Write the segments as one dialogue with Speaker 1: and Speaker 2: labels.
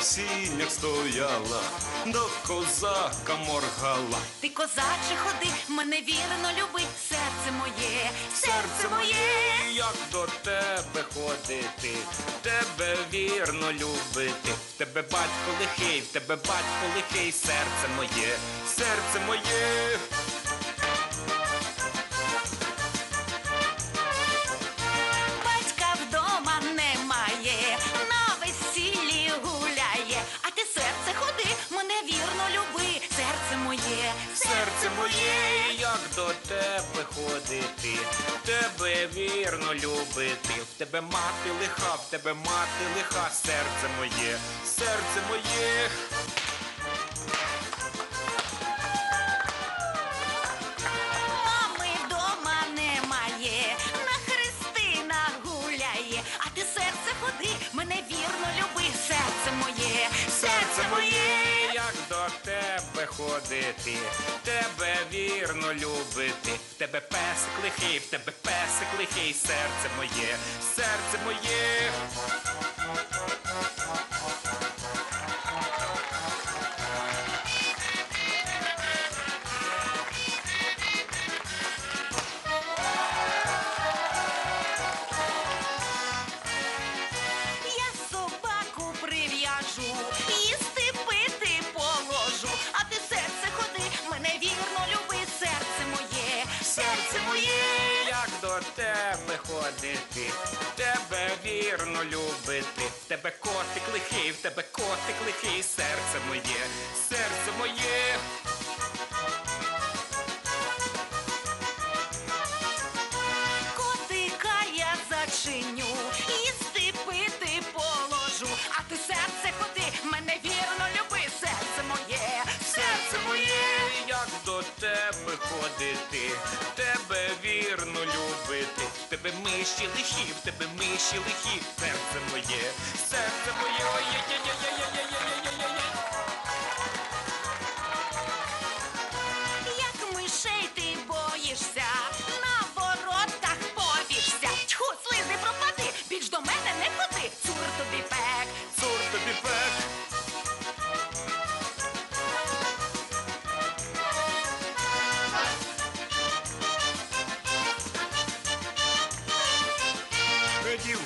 Speaker 1: В сінях стояла, до козака моргала.
Speaker 2: Ти козаче ходи, мене вірно любить, серце моє, серце моє.
Speaker 1: як до тебе ходити, тебе вірно любити. В тебе батько лихий, в тебе батько лихий, серце моє, серце моє. Тебе ходити, тебе вірно любити. В тебе мати лиха, в тебе мати лиха, серце моє, серце моє. Ходити, тебе вірно любити. В тебе песик лихий, в тебе песик лихий, серце моє, серце моє.
Speaker 2: Серце моє.
Speaker 1: як до тебе ходити, тебе вірно любити. Тебе котик лихий, в тебе котик лихий, серце моє, серце моє.
Speaker 2: Котика я зачиню, їсти пити положу, а ти серце ходи, мене вірно люби, серце моє, серце моє.
Speaker 1: як до тебе ходити, тебе вірно любити. Тебе миші лихі, в тебе миші лихі, серце моє, серце моє, ой-ой-ой-ой-ой-ой-ой-ой-ой-ой.
Speaker 2: Як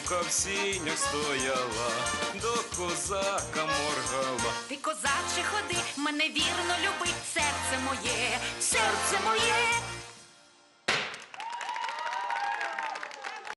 Speaker 1: Дівка в сінях стояла, до козака моргала.
Speaker 2: Ти козаче ходи, мене вірно любить, серце моє, серце моє.